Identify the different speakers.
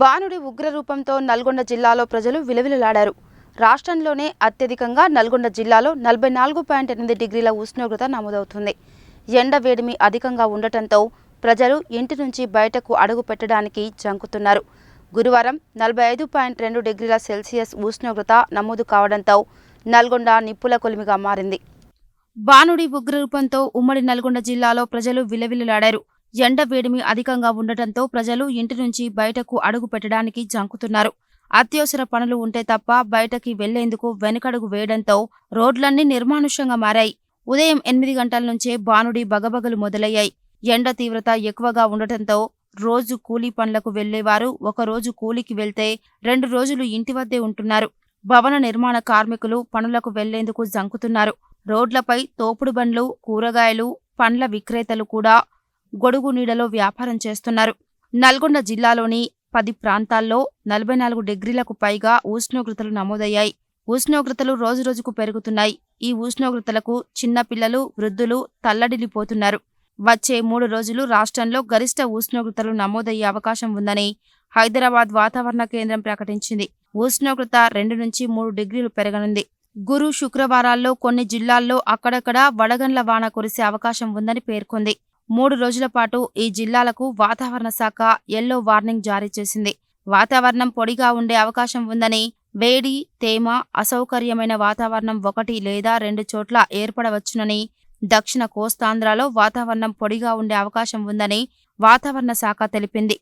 Speaker 1: బాణుడి ఉగ్రరూపంతో నల్గొండ జిల్లాలో ప్రజలు విలవిలలాడారు. రాష్ట్రంలోనే అత్యధికంగా నల్గొండ జిల్లాలో నలభై నాలుగు పాయింట్ ఎనిమిది డిగ్రీల ఉష్ణోగ్రత నమోదవుతుంది. ఎండ వేడిమి అధికంగా ఉండటంతో ప్రజలు ఇంటి నుంచి బయటకు అడుగు పెట్టడానికి జంకుతున్నారు. గురువారం నలభై ఐదు పాయింట్ రెండు డిగ్రీల సెల్సియస్ ఉష్ణోగ్రత నమోదు కావడంతో నల్గొండ నిప్పుల కొలిమిగా మారింది. బాణుడి ఉగ్రరూపంతో ఉమ్మడి నల్గొండ జిల్లాలో ప్రజలు విలవిలలాడారు. ఎండ వేడిమి అధికంగా ఉండటంతో ప్రజలు ఇంటి నుంచి బయటకు అడుగు పెట్టడానికి జంకుతున్నారు. అత్యవసర పనులు ఉంటే తప్ప బయటకి వెళ్ళేందుకు వెనుకడుగు వేయడంతో రోడ్లన్నీ నిర్మానుష్యంగా మారాయి. ఉదయం ఎనిమిది గంటల నుంచే బానుడి బగబగలు మొదలయ్యాయి. ఎండ తీవ్రత ఎక్కువగా ఉండటంతో రోజు కూలీ పనులకు వెళ్ళేవారు ఒక రోజు కూలికి వెళ్తే రెండు రోజులు ఇంటి వద్దే ఉంటున్నారు. భవన నిర్మాణ కార్మికులు పనులకు వెళ్ళేందుకు జంకుతున్నారు. రోడ్లపై తోపుడు బండ్లు కూరగాయలు పండ్ల విక్రేతలు కూడా గొడుగు నీడలో వ్యాపారం చేస్తున్నారు. నల్గొండ జిల్లాలోని పది ప్రాంతాల్లో నలభై నాలుగు డిగ్రీలకు పైగా ఉష్ణోగ్రతలు నమోదయ్యాయి. ఉష్ణోగ్రతలు రోజురోజుకు పెరుగుతున్నాయి. ఈ ఉష్ణోగ్రతలకు చిన్నపిల్లలు వృద్ధులు తల్లడిల్లిపోతున్నారు. వచ్చే మూడు రోజులు రాష్ట్రంలో గరిష్ట ఉష్ణోగ్రతలు నమోదయ్యే అవకాశం ఉందని హైదరాబాద్ వాతావరణ కేంద్రం ప్రకటించింది. ఉష్ణోగ్రత రెండు నుంచి మూడు డిగ్రీలు పెరగనుంది. గురు శుక్రవారాల్లో కొన్ని జిల్లాల్లో అక్కడక్కడ వడగండ్ల వాన కురిసే అవకాశం ఉందని పేర్కొంది. మూడు రోజుల పాటు ఈ జిల్లాలకు వాతావరణ శాఖ ఎల్లో వార్నింగ్ జారీ చేసింది. వాతావరణం పొడిగా ఉండే అవకాశం ఉందని వేడి తేమ అసౌకర్యమైన వాతావరణం ఒకటి లేదా రెండు చోట్ల ఏర్పడవచ్చునని దక్షిణ కోస్తాంధ్రలో వాతావరణం పొడిగా ఉండే అవకాశం ఉందని వాతావరణ శాఖ తెలిపింది.